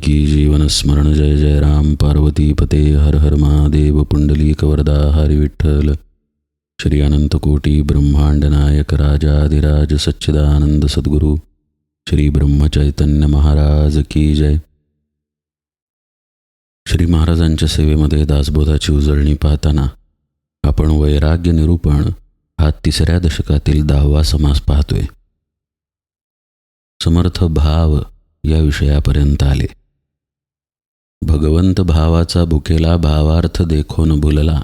वाल्मिकी जीवनस्मरण जय जय राम पार्वती पते हर हर महादेव पुंडलिक वरदा हरी विठ्ठल। श्री अनंतकोटी ब्रह्मांडनायक ब्रह्मांड नायक राजाधिराज सच्चिदानंद सद्गुरू श्री ब्रह्मचैतन्य महाराज की जय। श्री महाराजांच्या सेवेमध्ये दासबोधाची उजळणी पाहताना आपण वैराग्य निरूपण हा तिसऱ्या दशकातील दहावा समास पाहतोय. समर्थ भाव या विषयापर्यंत आले. भगवंत भावाचा भुकेला भावार्थ देखोन भुलला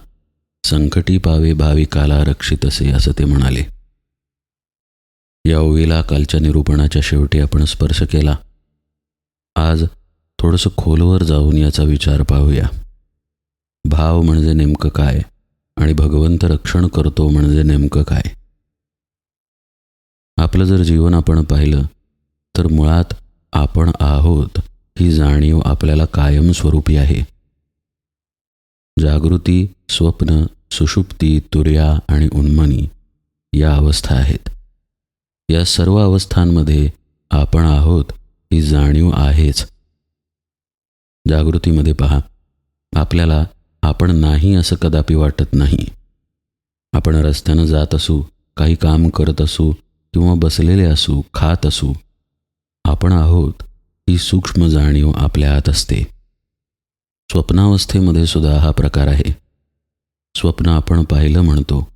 संकटी पावे भाविकाला रक्षित असे असं ते म्हणाले. या ओवीला कालच्या निरूपणाच्या शेवटी आपण स्पर्श केला. आज थोडंसं खोलवर जाऊन याचा विचार पाहूया. भाव म्हणजे नेमकं काय? आणि भगवंत रक्षण करतो म्हणजे नेमकं काय? आपलं जर जीवन आपण पाहिलं तर मुळात आपण आहोत. ही जाणीव आपल्याला कायमस्वरूपी आहे. जागृती स्वप्न सुषुप्ती तुर्या आणि उन्मनी या अवस्था आहेत. या सर्व अवस्थांमध्ये आपण आहोत ही जाणीव आहेच. जागृतीमध्ये पहा आपल्याला आपण नाही असं कदापि वाटत नाही. आपण रस्त्यानं जात असू काही काम करत असू किंवा बसलेले असू खात असू आपण आहोत ही सूक्ष्म जाणीव आपल्या आत असते. स्वप्नावस्थेमध्ये सुद्धा हा प्रकार आहे. स्वप्न आपण पाहिलं म्हणतो.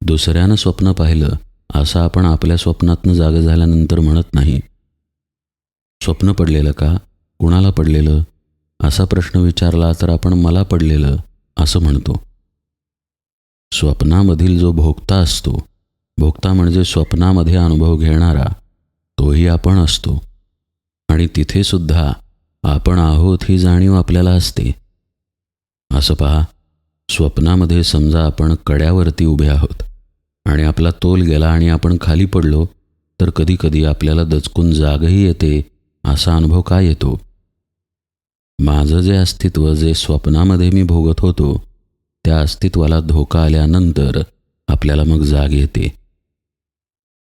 दुसऱ्यानं स्वप्न पाहिलं असं आपण आपल्या स्वप्नातनं जागं झाल्यानंतर म्हणत नाही. स्वप्न पडलेलं का? कुणाला पडलेलं? असा प्रश्न विचारला तर आपण मला पडलेलं असं म्हणतो. स्वप्नामधील जो भोगता असतो भोगता म्हणजे स्वप्नामध्ये अनुभव घेणारा तोही आपण असतो. आणि तिथे सुद्धा आपण आहोत ही जाणीव आपल्याला असते. असं पहा स्वप्नामध्ये समजा आपण कड्यावरती उभे आहोत आणि आपला तोल गेला आणि आपण खाली पडलो तर कधीकधी आपल्याला दचकून जागही येते असा अनुभव का येतो? माझं जे अस्तित्व जे स्वप्नामध्ये मी भोगत होतो त्या अस्तित्वाला धोका आल्यानंतर आपल्याला मग जाग येते.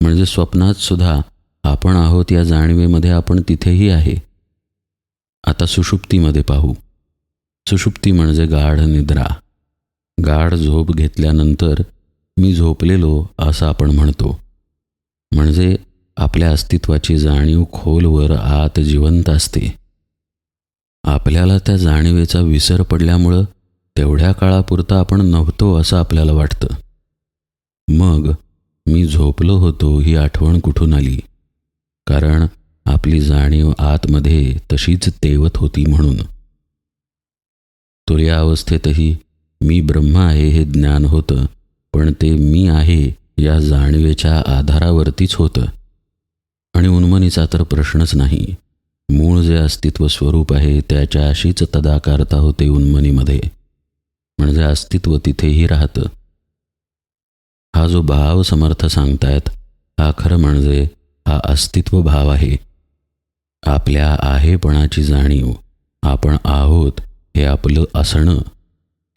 म्हणजे स्वप्नात सुद्धा आपण आहोत या जाणीवेमध्ये आपण तिथेही आहे. आता सुषुप्तीमध्ये पाहू. सुषुप्ती म्हणजे गाढ निद्रा. गाढ झोप घेतल्यानंतर मी झोपलेलो असं आपण म्हणतो. म्हणजे आपल्या अस्तित्वाची जाणीव खोलवर आत जिवंत असते. आपल्याला त्या जाणीवेचा विसर पडल्यामुळं तेवढ्या काळापुरता आपण नव्हतो असं आपल्याला वाटतं. मग मी झोपलो होतो ही आठवण कुठून आली? कारण आपली जाणीव आतमध्ये तशीच तेवत होती म्हणून. तो या अवस्थेतही मी ब्रह्म आहे हे ज्ञान होतं पण ते मी आहे या जाणीवेच्या आधारावरतीच होतं. आणि उन्मनीचा तर प्रश्नच नाही. मूळ जे अस्तित्व स्वरूप आहे त्याच्याशीच तदाकारता होते उन्मनीमध्ये. म्हणजे अस्तित्व तिथेही राहतं. हा जो भाव समर्थ सांगतायत हा खरं म्हणजे हा अस्तित्व भाव आहे. आपल्या आहेपणाची जाणीव आपण आहोत हे आपलं असणं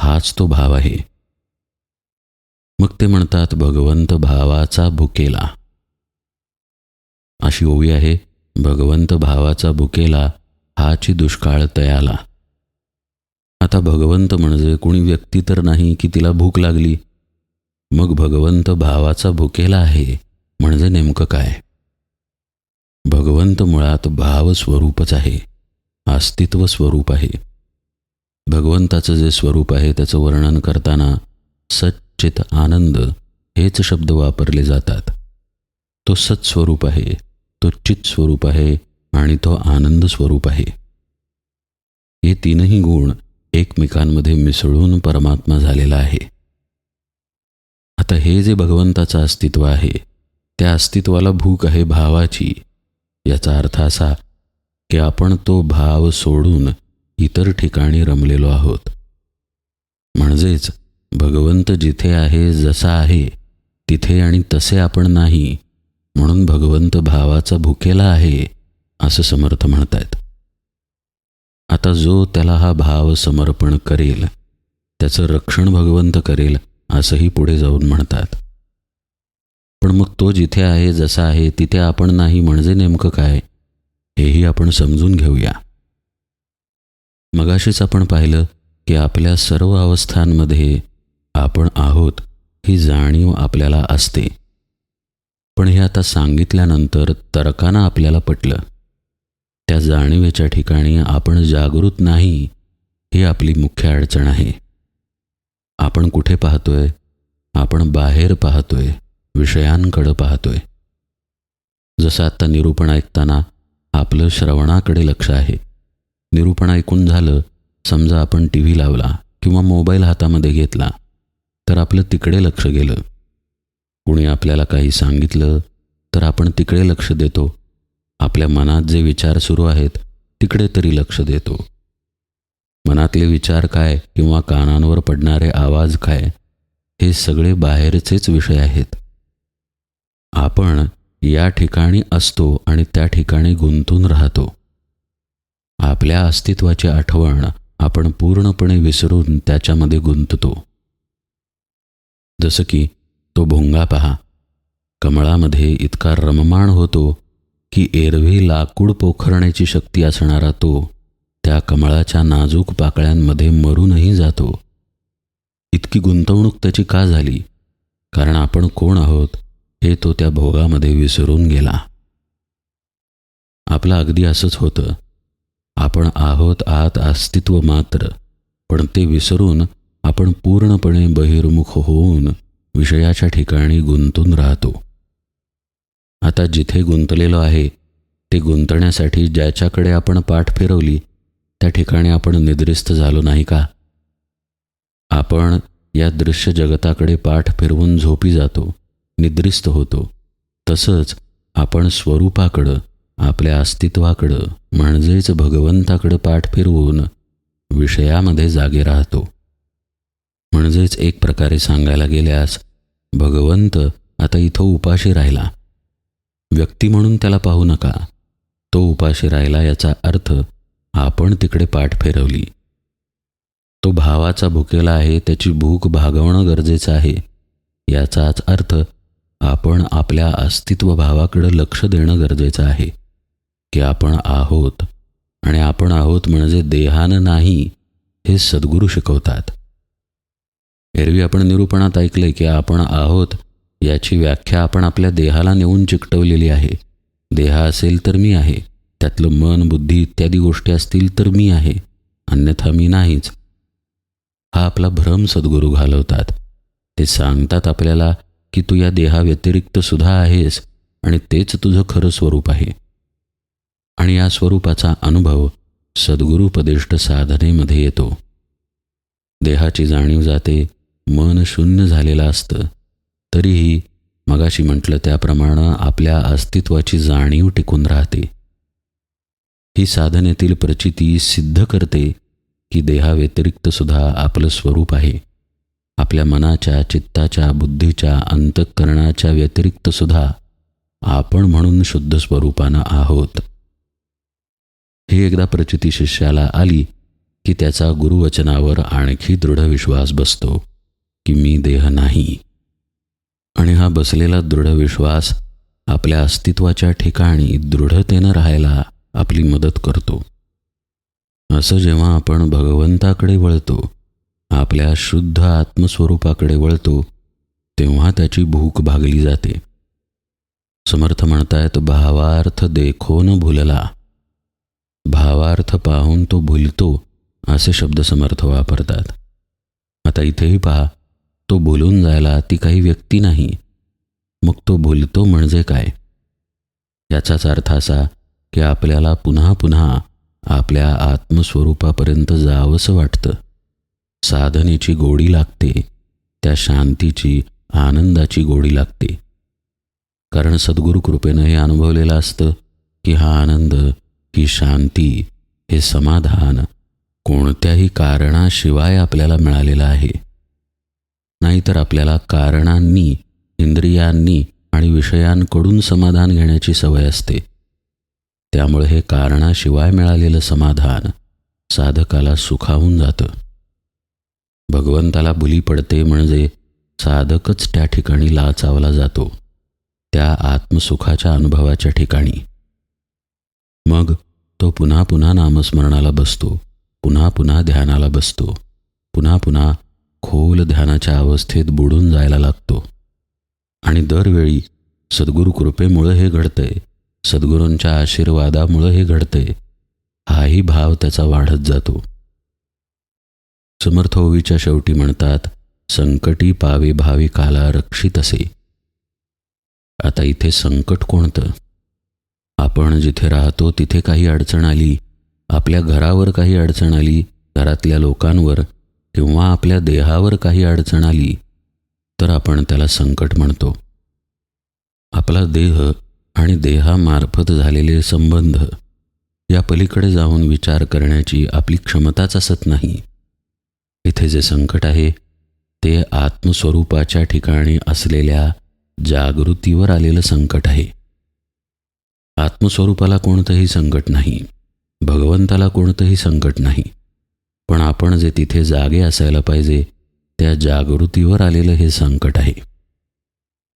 हाच तो भाव आहे. मग ते म्हणतात भगवंत भावाचा भुकेला. अशी ओवी आहे भगवंत भावाचा भुकेला हाची दुष्काळ तयाला. आता भगवंत म्हणजे कुणी व्यक्ती तर नाही की तिला भूक लागली. मग भगवंत भावाचा भुकेला आहे म्हणजे नेमकं काय? भगवंत मुळात भाव स्वरूपच आहे अस्तित्व स्वरूप आहे. भगवंताचं जे स्वरूप आहे त्याचं वर्णन करताना सच्चित आनंद हेच शब्द वापरले जातात. तो सत्स्वरूप आहे तो चित स्वरूप आहे आणि तो आनंद स्वरूप आहे. हे तीनही गुण एकमेकांमध्ये मिसळून परमात्मा झालेला आहे. आता हे जे भगवंताचं अस्तित्व आहे त्या अस्तित्वाला भूक आहे भावाची. याचा अर्थ असा की आपण तो भाव सोडून इतर ठिकाणी रमलेलो आहोत. म्हणजेच भगवंत जिथे आहे जसा आहे तिथे आणि तसे आपण नाही म्हणून भगवंत भावाचा भुकेला आहे असं समर्थ म्हणतायत. आता जो त्याला हा भाव समर्पण करेल त्याचं रक्षण भगवंत करेल असंही पुढे जाऊन म्हणतात. पण मग तो जिथे आहे जसा आहे तिथे आपण नाही म्हणजे नेमकं काय? हेही आपण समजून घेऊया. मगाशीच आपण पाहिलं की आपल्या सर्व अवस्थांमध्ये आपण आहोत ही जाणीव आपल्याला असते. पण हे आता सांगितल्यानंतर तर्कानं आपल्याला पटलं. त्या जाणीवेच्या ठिकाणी आपण जागृत नाही ही आपली मुख्य अडचण आहे. आपण कुठे पाहतोय? आपण बाहेर पाहतोय. विषयांकडं पाहतोय. जसं आत्ता निरूपण ऐकताना आपलं श्रवणाकडे लक्ष आहे. निरूपण ऐकून झालं समजा आपण टी व्ही लावला किंवा मोबाईल हातामध्ये घेतला तर आपलं तिकडे लक्ष गेलं. कुणी आपल्याला काही सांगितलं तर आपण तिकडे लक्ष देतो. आपल्या मनात जे विचार सुरू आहेत तिकडे तरी लक्ष देतो. मनातले विचार काय किंवा कानांवर पडणारे आवाज काय हे सगळे बाहेरचेच विषय आहेत. आपण या ठिकाणी असतो आणि त्या ठिकाणी गुंतून राहतो. आपल्या अस्तित्वाची आठवण आपण पूर्णपणे विसरून त्याच्यामध्ये गुंततो. जसं की तो भोंगा पहा. कमळामध्ये इतका रममाण होतो की एरवी लाकूड पोखरण्याची शक्ती असणारा तो त्या कमळाच्या नाजूक पाकळ्यांमध्ये मरूनही जातो. इतकी गुंतवणूक त्याची का झाली? कारण आपण कोण आहोत? हे तो त्या भोगामध्ये विसरून गेला. आपलं अगदी असंच होतं. आपण आहोत आत अस्तित्व मात्र पण ते विसरून आपण पूर्णपणे बहिर्मुख होऊन विषयाच्या ठिकाणी गुंतून राहतो. आता जिथे गुंतलेलो आहे ते गुंतण्यासाठी ज्याच्याकडे आपण पाठ फिरवली त्या ठिकाणी आपण निद्रिस्त झालो नाही का? आपण या दृश्य जगताकडे पाठ फिरवून झोपी जातो. निद्रिस्त होतो. तसंच आपण स्वरूपाकडं आपल्या अस्तित्वाकडं म्हणजेच भगवंताकडं पाठ फिरवून विषयामध्ये जागे राहतो. म्हणजेच एक प्रकारे सांगायला गेल्यास भगवंत आता इथं उपाशी राहिला. व्यक्ती म्हणून त्याला पाहू नका. तो उपाशी राहिला याचा अर्थ आपण तिकडे पाठ फिरवली. तो भावाचा भुकेला आहे त्याची भूक भागवणं गरजेचं आहे याचाच अर्थ आपण आपल्या अस्तित्व भावाकडं लक्ष देणं गरजेचं आहे की आपण आहोत. आणि आपण आहोत म्हणजे देहानं नाही हे सद्गुरू शिकवतात. एरवी आपण निरूपणात ऐकले की आपण आहोत याची व्याख्या आपण आपल्या देहाला नेऊन चिकटवलेली आहे. देह असेल तर मी आहे त्यातलं मन बुद्धी इत्यादी गोष्टी असतील तर मी आहे अन्यथा मी नाहीच. हा आपला भ्रम सद्गुरू घालवतात. ते सांगतात आपल्याला की तू या देहाव्यतिरिक्त सुद्धा आहेस आणि तेच तुझं खरं स्वरूप आहे. आणि या स्वरूपाचा अनुभव सद्गुरुपदिष्ट साधनेमध्ये येतो. देहाची जाणीव जाते मन शून्य झालेलं असतं तरीही मगाशी म्हटलं त्याप्रमाणे आपल्या अस्तित्वाची जाणीव टिकून राहते. ही साधनेतील प्रचिती सिद्ध करते की देहाव्यतिरिक्त सुद्धा आपलं स्वरूप आहे. आपल्या मनाच्या चित्ताच्या बुद्धीच्या अंतःकरणाच्या व्यतिरिक्त सुद्धा आपण म्हणून शुद्ध स्वरूपानं आहोत. ही एकदा प्रचिती शिष्याला आली की त्याचा गुरुवचनावर आणखी दृढ विश्वास बसतो की मी देह नाही. आणि हा बसलेला दृढ विश्वास आपल्या अस्तित्वाच्या ठिकाणी दृढतेनं राहायला आपली मदत करतो. असं जेव्हा आपण भगवंताकडे वळतो आपल्या शुद्ध आत्मस्वरूपाकडे वळतो तेव्हा त्याची भूक भागली जाते. समर्थ म्हणतायत भावार्थ देखो न भुलला. भावार्थ पाहून तो भुलतो असे शब्द समर्थ वापरतात. आता इथेही पहा तो भुलून जायला ती काही व्यक्ती नाही. मग तो भुलतो म्हणजे काय? याचाच अर्थ असा की आपल्याला पुन्हा पुन्हा आपल्या आत्मस्वरूपापर्यंत जावंसं वाटतं. साधनेची गोडी लागते त्या शांतीची आनंदाची गोडी लागते. कारण सद्गुरु कृपेनं हे अनुभवलेलं असतं की हा आनंद ही शांती हे समाधान कोणत्याही कारणाशिवाय आपल्याला मिळालेलं आहे. नाहीतर आपल्याला कारणांनी इंद्रियांनी आणि विषयांकडून समाधान घेण्याची सवय असते. त्यामुळे हे कारणाशिवाय मिळालेलं समाधान साधकाला सुखावून जातं. भगवंताला बुली पडते म्हणजे साधकच त्या ठिकाणी लाचावला जातो त्या आत्मसुखाच्या अनुभवाच्या ठिकाणी. मग तो पुन्हा पुन्हा नामस्मरणाला बसतो पुन्हा पुन्हा ध्यानाला बसतो पुन्हा पुन्हा खोल ध्यानाच्या अवस्थेत बुडून जायला लागतो. आणि दरवेळी सद्गुरू कृपेमुळं हे घडतंय सद्गुरूंच्या आशीर्वादामुळं हे घडतंय हाही भाव त्याचा वाढत जातो. समर्थोवीच्या शेवटी म्हणतात संकटी पावी भावी काला रक्षित असे. आता इथे संकट कोणतं? आपण जिथे राहतो तिथे काही अडचण आली आपल्या घरावर काही अडचण आली घरातल्या लोकांवर किंवा आपल्या देहावर काही अडचण आली तर आपण त्याला संकट म्हणतो. आपला देह आणि देहामार्फत झालेले संबंध या पलीकडे जाऊन विचार करण्याची आपली क्षमताच असत नाही. इथे जे संकट आहे ते आत्मस्वरूपाच्या ठिकाणी असलेल्या जागृतीवर आलेलं संकट आहे. आत्मस्वरूपाला कोणतंही संकट नाही भगवंताला कोणतंही संकट नाही पण आपण जे तिथे जागे असायला पाहिजे त्या जागृतीवर आलेलं हे संकट आहे.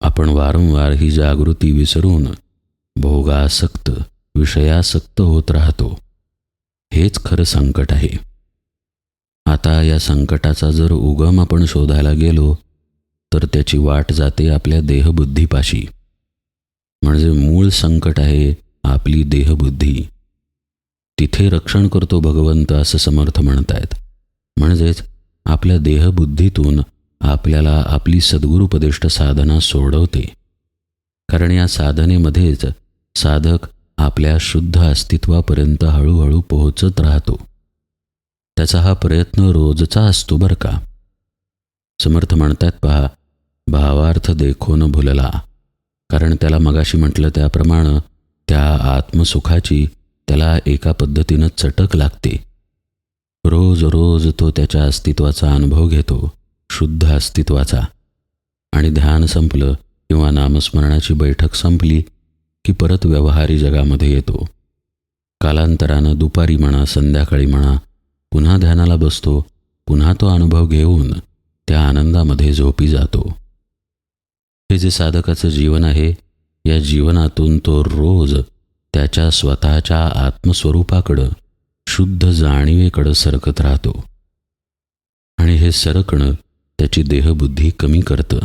आपण वारंवार ही जागृती विसरून भोगासक्त विषयासक्त होत राहतो. हेच खरं संकट आहे. आता या संकटाचा जर उगम आपण शोधायला गेलो तर त्याची वाट जाते आपल्या देहबुद्धीपाशी. म्हणजे मूळ संकट आहे आपली देहबुद्धी. तिथे रक्षण करतो भगवंत असं समर्थ म्हणतायत. म्हणजेच आपल्या देहबुद्धीतून आपल्याला आपली सद्गुरुपदिष्ट साधना सोडवते. कारण या साधनेमध्येच साधक आपल्या शुद्ध अस्तित्वापर्यंत हळूहळू पोहोचत राहतो. त्याचा हा प्रयत्न रोजचा असतो बरं का? समर्थ म्हणतात पहा भावार्थ देखो न भुलला. कारण त्याला मगाशी म्हटलं त्याप्रमाणे त्या आत्मसुखाची त्याला एका पद्धतीनं चटक लागते. रोज रोज तो त्याच्या अस्तित्वाचा अनुभव घेतो शुद्ध अस्तित्वाचा. आणि ध्यान संपलं किंवा नामस्मरणाची बैठक संपली की परत व्यवहारी जगामध्ये येतो. कालांतरानं दुपारी म्हणा संध्याकाळी म्हणा पुन्हा ध्यानाला बसतो पुन्हा तो अनुभव घेऊन त्या आनंदामध्ये झोपी जातो. हे जे साधकाचं जीवन आहे या जीवनातून तो रोज त्याच्या स्वतःच्या आत्मस्वरूपाकडं शुद्ध जाणीवेकडं सरकत राहतो. आणि हे सरकणं त्याची देहबुद्धी कमी करतं.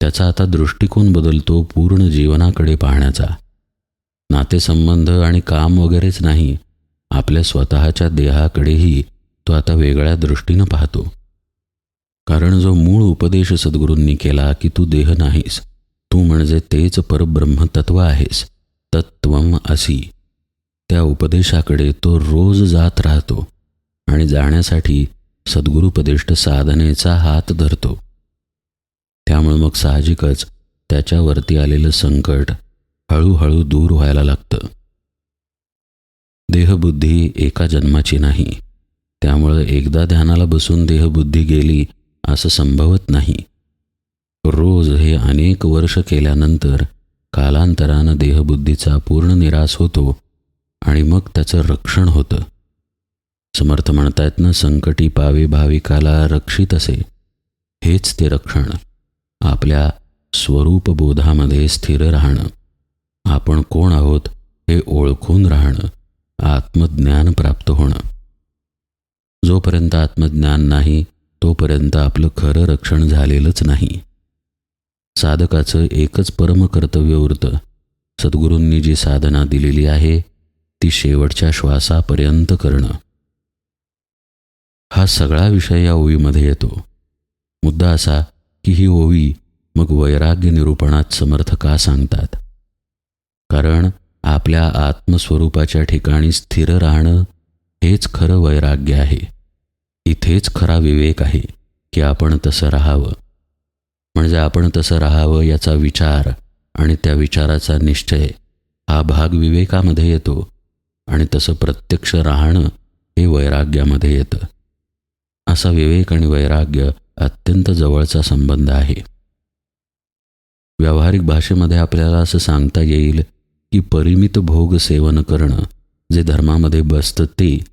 त्याचा आता दृष्टिकोन बदलतो पूर्ण जीवनाकडे पाहण्याचा. नातेसंबंध आणि काम वगैरेच नाही आपल्या स्वतःच्या देहाकडेही तो आता वेगळ्या दृष्टीनं पाहतो. कारण जो मूळ उपदेश सद्गुरूंनी केला की तू देह नाहीस तू म्हणजे तेच परब्रह्मतत्व आहेस तत्वम असी. त्या उपदेशाकडे तो रोज जात राहतो आणि जाण्यासाठी सद्गुरुपदिष्ट साधनेचा हात धरतो. त्यामुळे मग साहजिकच त्याच्यावरती आलेलं संकट हळूहळू दूर व्हायला लागतं. देहबुद्धी एका जन्माची नाही. त्यामुळं एकदा ध्यानाला बसून देहबुद्धी गेली असं संभवत नाही. रोज हे अनेक वर्ष केल्यानंतर कालांतरानं देहबुद्धीचा पूर्ण निराश होतो आणि मग त्याचं रक्षण होतं. समर्थ म्हणतायत ना संकटी पावे भाविकाला रक्षित असे. हेच ते रक्षण. आपल्या स्वरूपबोधामध्ये स्थिर राहणं. आपण कोण आहोत हे ओळखून राहणं. आत्मज्ञान प्राप्त होणं. जोपर्यंत आत्मज्ञान नाही तोपर्यंत आपलं खरं रक्षण झालेलंच नाही. साधकाचं एकच परमकर्तव्य उरतं सद्गुरूंनी जी साधना दिलेली आहे ती शेवटच्या श्वासापर्यंत करणं. हा सगळा विषय या ओवीमध्ये येतो. मुद्दा असा की ही ओवी मग वैराग्य निरूपणात समर्थ का सांगतात? कारण आपल्या आत्मस्वरूपाच्या ठिकाणी स्थिर राहणं हेच खरं वैराग्य आहे. इथेच खरा विवेक आहे की आपण तसं राहावं. म्हणजे आपण तसं राहावं याचा विचार आणि त्या विचाराचा निश्चय हा भाग विवेकामध्ये येतो आणि तसं प्रत्यक्ष राहणं हे वैराग्यामध्ये येतं. असा विवेक आणि वैराग्य अत्यंत जवळचा संबंध आहे. व्यावहारिक भाषेमध्ये आपल्याला असं सांगता येईल की परिमित भोग सेवन करणं जे धर्मामध्ये बसतं ते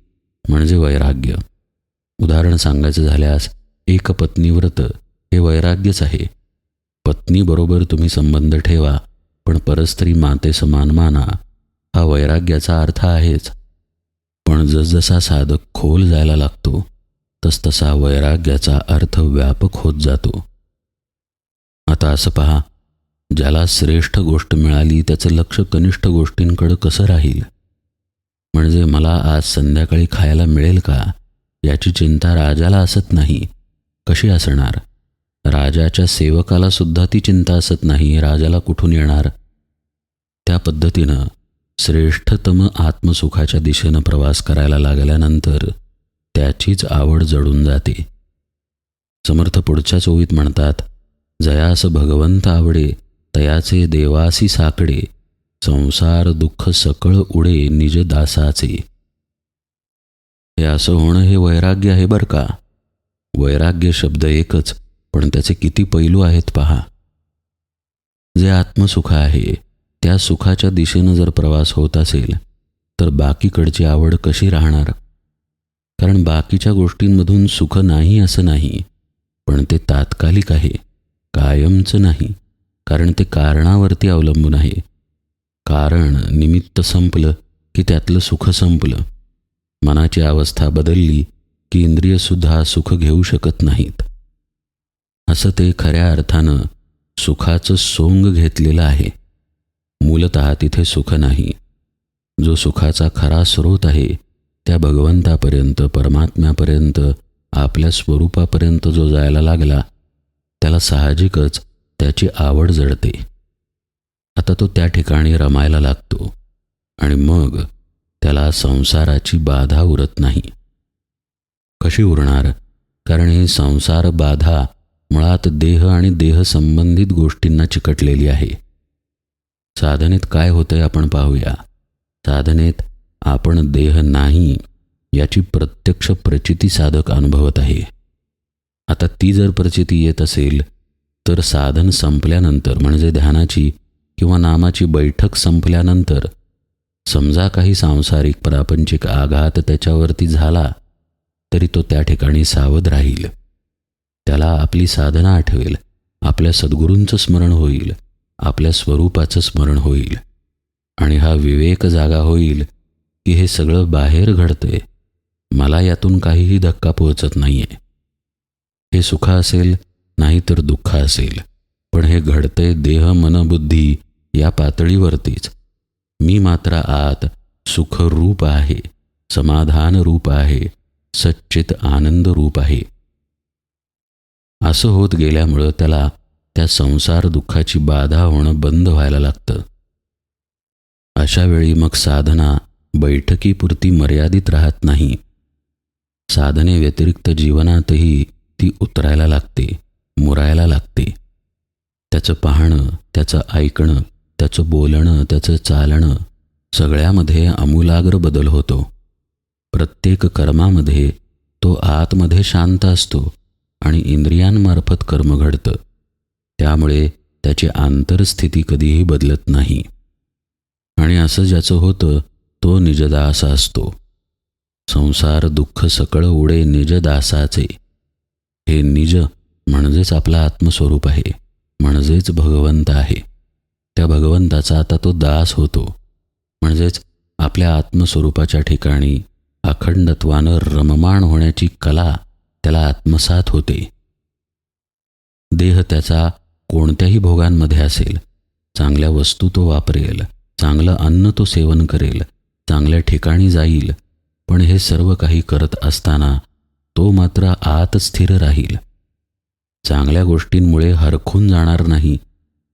म्हणजे वैराग्य. उदाहरण सांगायचं झाल्यास एक पत्नीव्रत हे वैराग्यच आहे. पत्नीबरोबर तुम्ही संबंध ठेवा पण परस्त्री माते समान माना हा वैराग्याचा अर्थ आहेच. पण जसजसा साधक खोल जायला लागतो तसतसा वैराग्याचा अर्थ व्यापक होत जातो. आता असं पहा ज्याला श्रेष्ठ गोष्ट मिळाली त्याचं लक्ष कनिष्ठ गोष्टींकडं कसं राहील? म्हणजे मला आज संध्याकाळी खायला मिळेल का? याची चिंता राजाला असत नाही. कशी असणार? राजाच्या सेवकाला सुद्धा ती चिंता असत नाही राजाला कुठून येणार? त्या पद्धतीनं श्रेष्ठतम आत्मसुखाच्या दिशेनं प्रवास करायला लागल्यानंतर त्याचीच आवड जडून जाते. समर्थ पुढच्या चोवीत म्हणतात जयास भगवंत आवडे तयाचे देवासी साकडे संसार दुःख सकळ उडे निज दासाचे. हे असं होणं हे वैराग्य आहे बरं का? वैराग्य शब्द एकच पण त्याचे किती पैलू आहेत पहा. जे आत्मसुख आहे त्या सुखाच्या दिशेनं जर प्रवास होत असेल तर बाकीकडची आवड कशी राहणार? कारण बाकीच्या गोष्टींमधून सुख नाही असं नाही पण ते तात्कालिक आहे कायमचं नाही. कारण ते कारणावरती अवलंबून आहे. कारण निमित्त संपलं की त्यातलं सुख संपलं. मनाची अवस्था बदलली की इंद्रियसुद्धा सुख घेऊ शकत नाहीत. असं ते खऱ्या अर्थानं सुखाचं सोंग घेतलेलं आहे. मूलत तिथे सुख नाही. जो सुखाचा खरा स्रोत आहे त्या भगवंतापर्यंत परमात्म्यापर्यंत आपल्या स्वरूपापर्यंत जो जायला लागला त्याला साहजिकच त्याची आवड जडते. आता तो त्या ठिकाणी रमायला लागतो आणि मग त्याला संसाराची बाधा उरत नाही. कशी उरणार? कारण ही संसार बाधा मुळात देह आणि देह संबंधित गोष्टींना चिकटलेली आहे. साधनेत काय होतंय आपण पाहूया. साधनेत आपण देह नाही याची प्रत्यक्ष प्रचिती साधक अनुभवत आहे. आता ती जर प्रचिती येत असेल तर साधन संपल्यानंतर म्हणजे ध्यानाची किंवा नामाची बैठक संपल्यानंतर समजा काही सांसारिक प्रापंचिक आघात त्याच्यावरती झाला तरी तो त्या ठिकाणी सावध राहील. त्याला आपली साधना आठवेल. आपल्या सद्गुरूंचं स्मरण होईल. आपल्या स्वरूपाचं स्मरण होईल. आणि हा विवेक जागा होईल की हे सगळं बाहेर घडतंय. मला यातून काहीही धक्का पोहोचत नाहीये. हे सुख असेल नाही तर दुःख असेल. पण हे घडते देह मनबुद्धी या पातळीवरतीच. मी मात्र आत सुखरूप आहे समाधान रूप आहे सच्चित आनंद रूप आहे. असं होत गेल्यामुळं त्याला त्या संसार दुःखाची बाधा होणं बंद व्हायला लागतं. अशा वेळी मग साधना बैठकीपुरती मर्यादित राहत नाही. साधने व्यतिरिक्त जीवनातही ती उतरायला लागते. मुरायला लागते. त्याचं पाहणं त्याचं ऐकणं त्याचं बोलणं त्याचं चालणं सगळ्यामध्ये आमूलाग्र बदल होतो. प्रत्येक कर्मामध्ये तो आतमध्ये शांत असतो आणि इंद्रियांमार्फत कर्म घडतं. त्यामुळे त्याची आंतरस्थिती कधीही बदलत नाही. आणि असं ज्याचं होतं तो निजदास असतो. संसार दुःख सकळ उडे निजदासाचे. हे निज म्हणजेच आपला आत्मस्वरूप आहे म्हणजेच भगवंत आहे. त्या भगवंताचा आता तो दास होतो. म्हणजेच आपल्या आत्मस्वरूपाच्या ठिकाणी अखंडत्वानं रममाण होण्याची कला त्याला आत्मसात होते. देह त्याचा कोणत्याही भोगांमध्ये असेल चांगल्या वस्तू तो वापरेल चांगलं अन्न तो सेवन करेल चांगल्या ठिकाणी जाईल पण हे सर्व काही करत असताना तो मात्र आत स्थिर राहील. चांगल्या गोष्टींमुळे हरखून जाणार नाही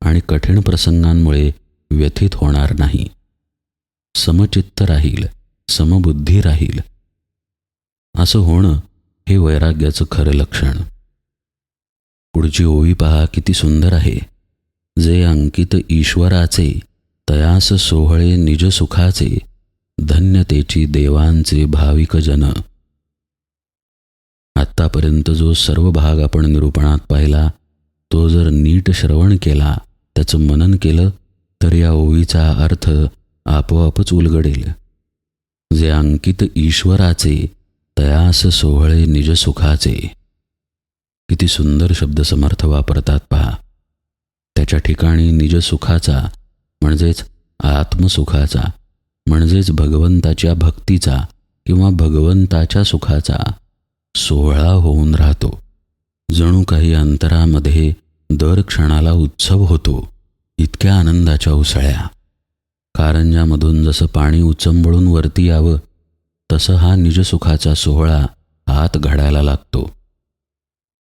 आणि कठीण प्रसंगांमुळे व्यथित होणार नाही. समचित्त राहील समबुद्धी राहील. असं होणं हे वैराग्याचं खरं लक्षण. पुढची ओवी पहा किती सुंदर आहे. जे अंकित ईश्वराचे तयास सोहळे निज सुखाचे धन्यतेची देवांचे भाविक जन आत्तापर्यंत जो सर्व भाग आपण निरूपणात पाहिला तो जर नीट श्रवण केला त्याचं मनन केलं तर या ओवीचा अर्थ आपोआपच उलगडेल. जे अंकित ईश्वराचे तयास सोहळे निज सुखाचे. किती सुंदर शब्द समर्थ वापरतात पहा. त्याच्या ठिकाणी निजसुखाचा म्हणजेच आत्मसुखाचा म्हणजेच भगवंताच्या भक्तीचा किंवा भगवंताच्या सुखाचा सोहळा होऊन राहतो. जणू काही अंतरामध्ये दर क्षणाला उत्सव होतो इतक्या आनंदाच्या उसळ्या. कारंजामधून जसं पाणी उचंबळून वरती यावं तसं हा निजसुखाचा सोहळा आत घडायला लागतो.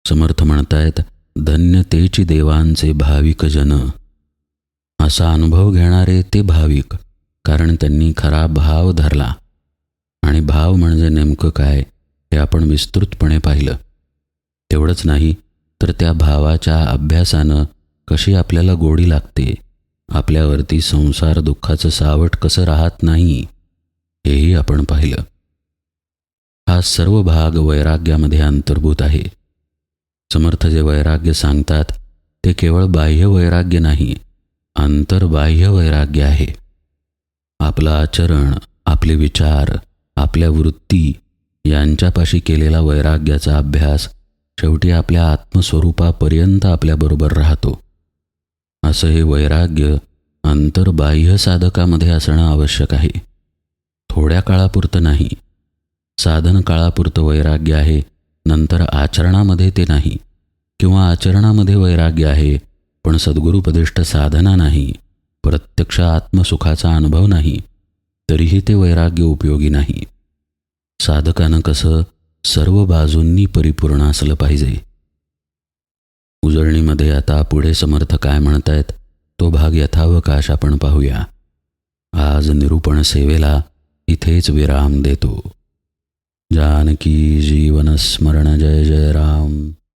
समर्थ म्हणतायत धन्य तेची देवांचे भाविक जन. असा अनुभव घेणारे ते भाविक कारण त्यांनी खरा भाव धरला. आणि भाव म्हणजे नेमकं काय? हे आपण विस्तृतपणे पाहिलं. तेवढंच नाही तर त्या भावाच्या अभ्यासानं कशी आपल्याला गोडी लागते? आपल्यावरती संसार दुःखाचं सावट कसं राहत नाही? हेही आपण पाहिलं. हा सर्व भाग वैराग्यामध्ये अंतर्भूत आहे. समर्थ जे वैराग्य सांगतात ते केवळ बाह्य वैराग्य नाही अंतर्बाह्य वैराग्य आहे. आपलं आचरण आपले विचार आपल्या वृत्ती यांच्यापाशी केलेला वैराग्याचा अभ्यास शेवटी आपल्या आत्मस्वरूपापर्यंत आपल्याबरोबर राहतो. असं हे वैराग्य अंतर्बाह्य साधकामध्ये असणं आवश्यक आहे. थोड्या काळापुरतं नाही. साधन काळापुरतं वैराग्य आहे नंतर आचरणामध्ये ते नाही. किंवा आचरणामध्ये वैराग्य आहे पण सद्गुरुपदिष्ट साधना नाही प्रत्यक्ष आत्मसुखाचा अनुभव नाही तरीही ते वैराग्य उपयोगी नाही. साधकानं कसं सर्व बाजूंनी परिपूर्ण असलं पाहिजे. उजळणीमध्ये आता पुढे समर्थ काय म्हणतायत तो भाग यथावकाश आपण पाहूया. आज निरूपण सेवेला इथेच विराम देतो. जानकी जीवन स्मरण जय जय राम.